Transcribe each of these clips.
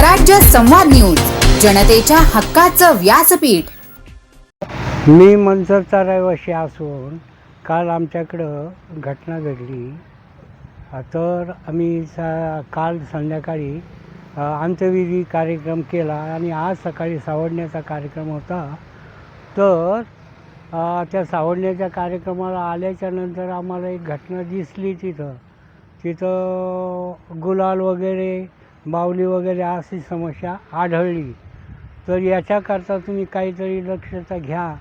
स्वराज्य संवाद न्यूज जनतेच्या हक्काचं व्यासपीठ. मी मंजरचा रहिवाशी असून काल आमच्याकडं घटना घडली. तर आम्ही सा काल संध्याकाळी अंत्यविधी कार्यक्रम केला आणि आज सकाळी सावडण्याचा कार्यक्रम होता. तर त्या सावडण्याच्या कार्यक्रमाला आल्याच्यानंतर आम्हाला एक घटना दिसली तिथं. तिथं गुलाल वगैरे बावली वगैरे अशी समस्या आढळली. तर याच्याकरता तुम्ही काहीतरी दक्षता घ्या.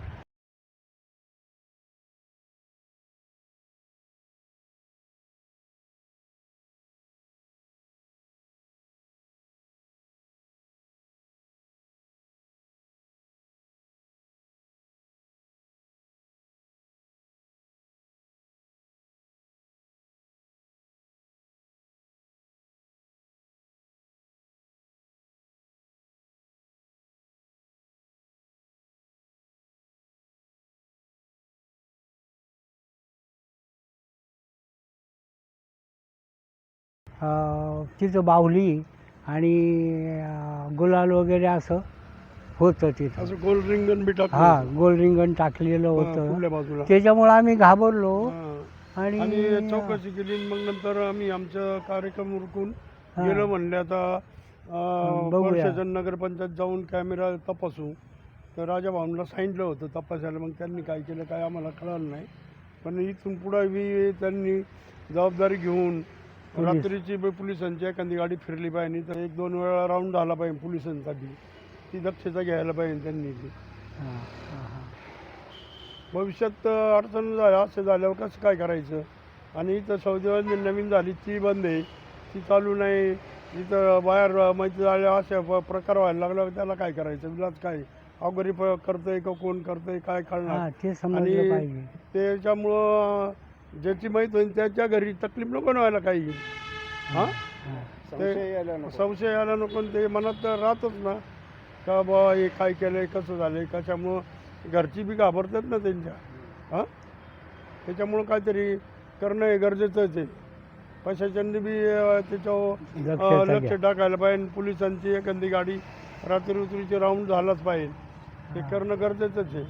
तिथं बाहुली आणि गुलाल वगैरे असं होतं तिथं असं गोल रिंगण बी टाकलं हा. गोल रिंगण टाकलेलं हा, होतं कुठल्या बाजूला त्याच्यामुळं आम्ही घाबरलो हा. आणि आणि चौकशी केली आणि मग नंतर आम्ही आमचा कार्यक्रम उरकून हा. गेलो म्हणले आता अं, बघूया. प्रशासन नगरपंचायत जाऊन कॅमेरा तपासू तर राजा भाऊंना सांगितलं होतं तपासायला मग त्यांनी काय केलं काय आम्हाला कळलं नाही पण इथून पुढे बी त्यांनी जबाबदारी घेऊन. रात्रीची बी पोलिसांची एखादी गाडी फिरली पाहिजे तर एक दोन वेळा राऊंड झाला पाहिजे पोलिसांसाठी. ती दक्षता घ्यायला पाहिजे त्यांनी ती. भविष्यात अडचण झाल्या असं झाल्यावर कसं काय करायचं? आणि इथं सौदेवानी नवीन झाली ती बंद आहे. ती चालू नाही. इथं बाहेर माहिती झाल्या अशा प्रकार व्हायला लागल्यावर त्याला काय करायचं? विलाज काय? अवघडी प करतंय का कोण करतंय काय करणार? आणि त्याच्यामुळं ज्याची माहीत होईल त्याच्या घरी तकलीफ नको ना व्हायला काही. हां? हा. ते संशय आला नको. आणि ते मनात तर राहतच ना. का बा हे काय केलंय कसं झालंय कशामुळं? घरची बी घाबरतात ना त्यांच्या. हां? त्याच्यामुळं काहीतरी करणं हे गरजेचंच आहे. प्रशासनाने बी अं, त्याच्यावर अं, लक्ष. टाकायला पाहिजे. पोलिसांची एखादी गाडी रात्री उतरीची राऊंड झालाच पाहिजे. ते करणं गरजेचंच आहे.